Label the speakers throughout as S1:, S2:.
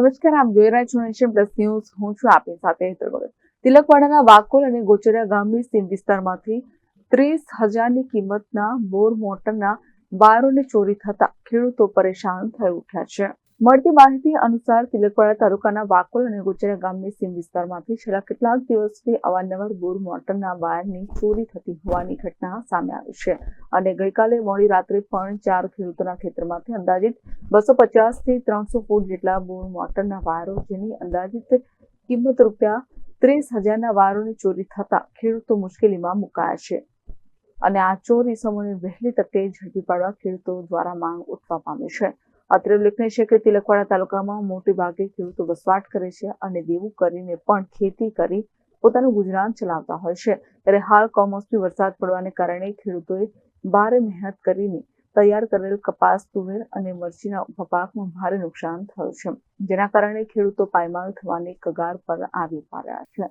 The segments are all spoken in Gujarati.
S1: નમસ્કાર, આપ જોઈ રહ્યા છો નેશન પ્લસ ન્યૂઝ. હું છું આપની સાથે હેતર તિલકવાડાના વાકોલ અને ગોચરિયા ગામની સીમ વિસ્તારમાંથી ત્રીસ હજારની કિંમતના બોર મોટરના બારોને ચોરી થતા ખેડૂતો પરેશાન થઈ ઉઠ્યા છે. મળતી માહિતી અનુસાર તિલકવાડા તાલુકાના વાકોલ અને ગોચરિયા ગામની સીમ વિસ્તારમાંથી છેલ્લા કેટલાક દિવસથી અવારનવાર બોર મોટરના વાયરની ચોરી થતી હોવાની ઘટના સામે આવી છે અને ગઈકાલે મોડી રાત્રે પણ ચાર ખેડૂતોના ખેતરમાંથી અંદાજિત બસો પચાસથી ત્રણસો ફૂટ જેટલા બોર મોટરના વાયરો જેની અંદાજિત કિંમત રૂપિયા ત્રીસ હજારના વાયરોની ચોરી થતા ખેડૂતો મુશ્કેલીમાં મુકાયા છે. અને આ ચોરી સમયે વહેલી તકે ઝડપી પાડવા ખેડૂતો દ્વારા માંગ ઉઠવા પામી છે. અત્રે ઉલ્લેખનીય છે કે તિલકવાડા તાલુકામાં મોટે ભાગે ખેડૂતો વસવાટ કરે છે અને દેવું કરીને પણ ખેતી કરી પોતાનું ગુજરાન ચલાવતા હોય છે. ત્યારે હાલ કમોસમી વરસાદ પડવાને કારણે ખેડૂતોએ ભારે મહેનત કરીને તૈયાર કરેલ કપાસ, તુવેર અને મરચીના પાકમાં ભારે નુકસાન થયું છે. જેના કારણે ખેડૂતો પાયમાલ થવાની કગાર પર આવી પાડ્યા છે.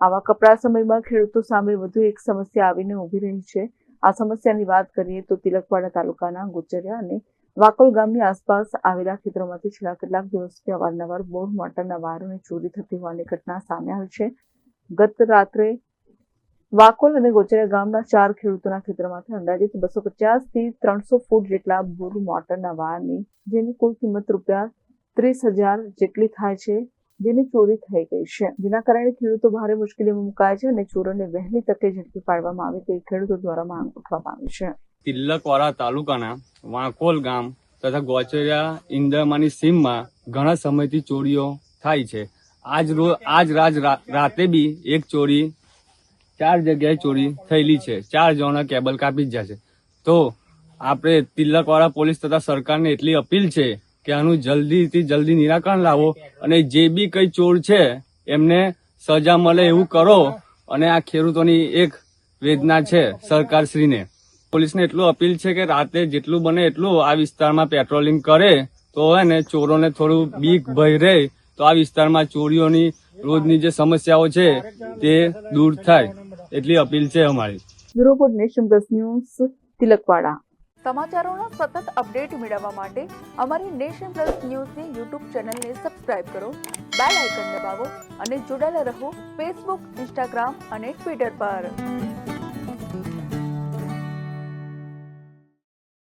S1: આવા કપરા સમયમાં ખેડૂતો સામે વધુ એક સમસ્યા આવીને ઊભી રહી છે. આ સમસ્યાની વાત કરીએ તો તિલકવાડા તાલુકાના ગુજરિયા અને વાકોલ ગામની આસપાસ આવેલા ખેતરોમાંથી છેલ્લા કેટલાક દિવસથી અવારનવાર બોર મોટરના વાયરોની ચોરી થતી હોવાની ઘટના સામે આવી છે. ગત રાત્રે વાકોલ અને ગોચરિયા ગામના ચાર ખેડૂતોના ખેતરમાંથી અંદાજિત બસો પચાસથી ત્રણસો ફૂટ જેટલા બોર મોટરના વાયરની જેની કુલ કિંમત રૂપિયા ત્રીસ હજાર જેટલી થાય છે, જેની ચોરી થઈ ગઈ છે. જેના કારણે ખેડૂતો ભારે મુશ્કેલીમાં મુકાયા છે અને ચોરોને વહેલી તકે ઝડપી પાડવામાં આવે તે ખેડૂતો દ્વારા માંગ ઉઠવા પામી છે.
S2: તિલકવાડા તાલુકાના વાંકોલ ગામ તથા ગોચરિયા ઇન્દરમાની સીમમાં ઘણા સમયથી ચોરીઓ થાય છે. આજ રોજ આજ રાજ રાતે બી એક ચોરી, ચાર જગ્યાએ ચોરી થયેલી છે. ચાર જણા કેબલ કાપી જ છે. તો આપણે તિલકવાડા પોલીસ તથા સરકારને એટલી અપીલ છે કે આનું જલ્દીથી જલ્દી નિરાકરણ લાવો અને જે બી કઈ ચોર છે એમને સજા મળે એવું કરો અને આ ખેડૂતોની એક વેદના છે સરકારશ્રીને. પોલીસને એટલું અપીલ છે કે રાતે જેટલું બને એટલું આ વિસ્તારમાં પેટ્રોલિંગ કરે તો હે ને ચોરોને થોડું બીક ભય રહે તો આ વિસ્તારમાં ચોરીઓની રોજની જે સમસ્યાઓ છે તે દૂર થાય. એટલી અપીલ છે અમારી.
S1: Bureau Nation plus news Tilakwada. સમાચારોનો સતત અપડેટ મેળવવા માટે અમારી નેશન પ્લસ ન્યૂઝની યુટ્યુબ ચેનલને સબસ્ક્રાઇબ કરો બેલ આઇકન દબાવો અને જોડાયેલા રહો ફેસબુક ઇન્સ્ટાગ્રામ અને ટ્વિટર પર.